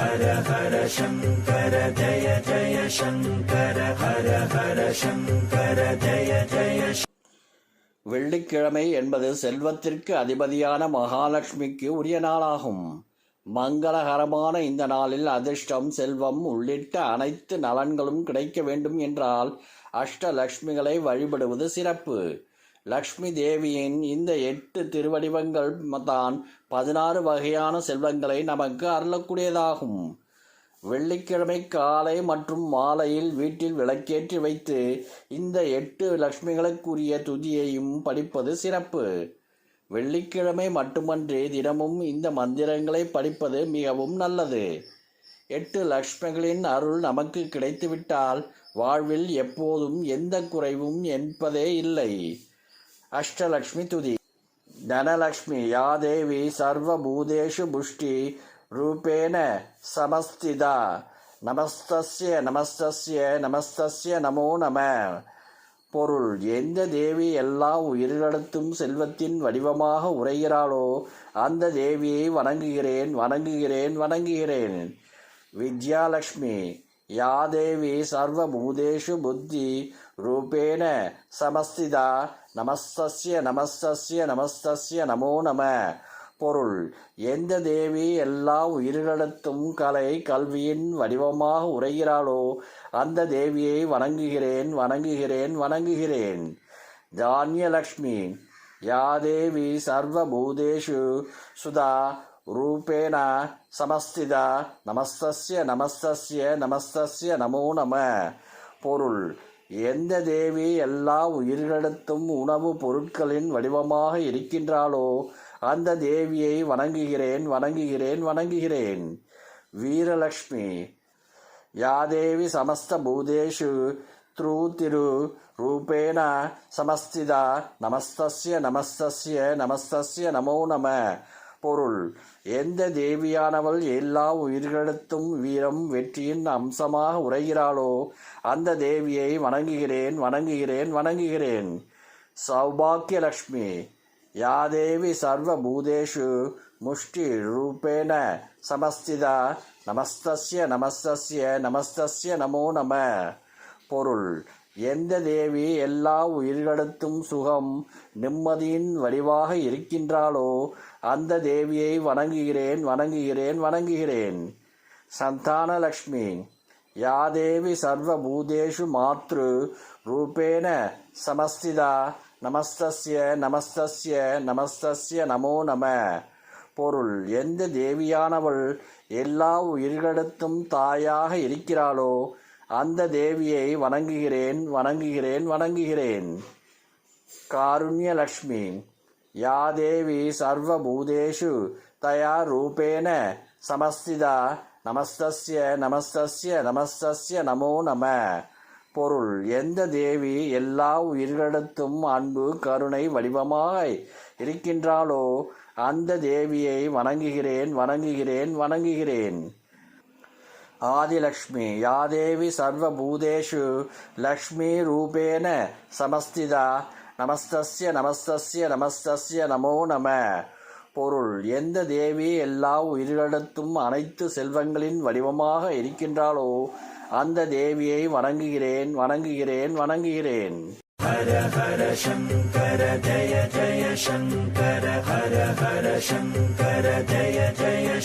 ஹர ஹர சங்கர ஜய ஜய சங்கர ஹர ஹர சங்கர ஜய ஜய வெள்ளிக்கிழமை என்பது செல்வத்திற்கு அதிபதியான மகாலட்சுமிக்கு உரிய நாளாகும். மங்களகரமான இந்த நாளில் அதிர்ஷ்டம் செல்வம் உள்ளிட்ட அனைத்து நலன்களும் கிடைக்க வேண்டும் என்றால் அஷ்டலக்ஷ்மிகளை வழிபடுவது சிறப்பு. லக்ஷ்மி தேவியின் இந்த எட்டு திருவடிவங்கள் தான் பதினாறு வகையான செல்வங்களை நமக்கு அருளக்கூடியதாகும். வெள்ளிக்கிழமை காலை மற்றும் மாலையில் வீட்டில் விளக்கேற்றி வைத்து இந்த எட்டு லக்ஷ்மிகளுக்குரிய துதியையும் படிப்பது சிறப்பு. வெள்ளிக்கிழமை மட்டுமன்றி தினமும் இந்த மந்திரங்களை படிப்பது மிகவும் நல்லது. எட்டு லக்ஷ்மிகளின் அருள் நமக்கு கிடைத்துவிட்டால் வாழ்வில் எப்போதும் எந்த குறைவும் என்பதே இல்லை. அஷ்டலக்ஷ்மி துதி. தனலக்ஷ்மி யா தேவி சர்வபூதேஷு புஷ்டி ரூபேண சமஸ்திதா நமஸ்தஸ்ய நமஸ்தஸ்ய நமஸ்தஸ்ய நமோ நம. பொருள் எந்த தேவி எல்லா உயிரிழத்தும் செல்வத்தின் வடிவமாக உரைகிறாளோ அந்த தேவியை வணங்குகிறேன் வணங்குகிறேன் வணங்குகிறேன். வித்யாலக்ஷ்மி யா தேவி சர்வபூதேஷு புத்தி ரூபேண சமஸ்திதா நமஸ்தஸ்ய நமஸ்தஸ்ய நமஸ்தஸ்ய நமோ நம பொருள் எந்த தேவி எல்லா உயிர்களிடத்தும் கலை கல்வியின் வடிவமாக உரைகிறாளோ அந்த தேவியை வணங்குகிறேன் வணங்குகிறேன் வணங்குகிறேன் தானியலக்ஷ்மி யா தேவி சர்வபூதேஷு சுதா ரூபேண சமஸ்திதா நமஸ்தஸ்ய நமஸ்தஸ்ய நமஸ்தஸ்ய நமோ நம. பொருள் எந்த தேவி எல்லா உயிர்களிடத்தும் உணவு பொருட்களின் வடிவமாக இருக்கின்றாளோ அந்த தேவியை வணங்குகிறேன் வணங்குகிறேன் வணங்குகிறேன். வீரலக்ஷ்மி யாதேவி சமஸ்த பூதேஷு த்ரூ திரு ரூபேண சமஸ்திதா நமஸ்தஸ்ய நமஸ்தஸ்ய நமஸ்தஸ்ய நமோ நம. பொருள். எந்த தேவியானவள் எல்லா உயிர்களிடத்தும் வீரம் வெற்றியின் அம்சமாக உரைகிறாளோ அந்த தேவியை வணங்குகிறேன் வணங்குகிறேன் வணங்குகிறேன். சௌபாக்கியலக்ஷ்மி யாதேவி சர்வபூதேஷு முஷ்டி ரூபேண சமஸ்திதா நமஸ்தஸ்ய நமஸ்தஸ்ய நமஸ்தஸ்ய நமோ நம. பொருள். எந்த தேவி எல்லா உயிர்களுக்கும் சுகம் நிம்மதியின் வடிவாக இருக்கின்றாளோ அந்த தேவியை வணங்குகிறேன் வணங்குகிறேன் வணங்குகிறேன். சந்தானலக்ஷ்மி யா தேவி சர்வபூதேஷு மாத்ரு ரூபேண சமஸ்திதா நமஸ்தஸ்ய நமஸ்தஸ்ய நமஸ்தஸ்ய நமோ நம. பொருள் எந்த தேவியானவள் எல்லா உயிர்களிடத்தும் தாயாக இருக்கிறாளோ அந்த தேவியை வணங்குகிறேன் வணங்குகிறேன் வணங்குகிறேன். காருண்யலக்ஷ்மி யா தேவி சர்வபூதேஷு தயா ரூபேண சமஸ்திதா நமஸ்தஸ்ய நமஸ்தஸ்ய நமஸ்தஸ்ய நமோ நம. பொருள் எந்த தேவி எல்லா உயிர்களிடத்தும் அன்பு கருணை வடிவமாய் இருக்கின்றாளோ அந்த தேவியை வணங்குகிறேன் வணங்குகிறேன் வணங்குகிறேன். ஆதிலக்ஷ்மி யாதேவி சர்வபூதேஷு லக்ஷ்மி ரூபேண சமஸ்திதா நமஸ்தஸ்ய நமஸ்தஸ்ய நமஸ்தஸ்ய நமோ நம. பொருள் எந்த தேவி எல்லா உயிர்களிடத்தும் அனைத்து செல்வங்களின் வடிவமாக இருக்கின்றாளோ அந்த தேவியை வணங்குகிறேன் வணங்குகிறேன் வணங்குகிறேன். ஹர ஹர சங்கர ஜய ஜய சங்கர ஹர ஹர சங்கர ஜய ஜய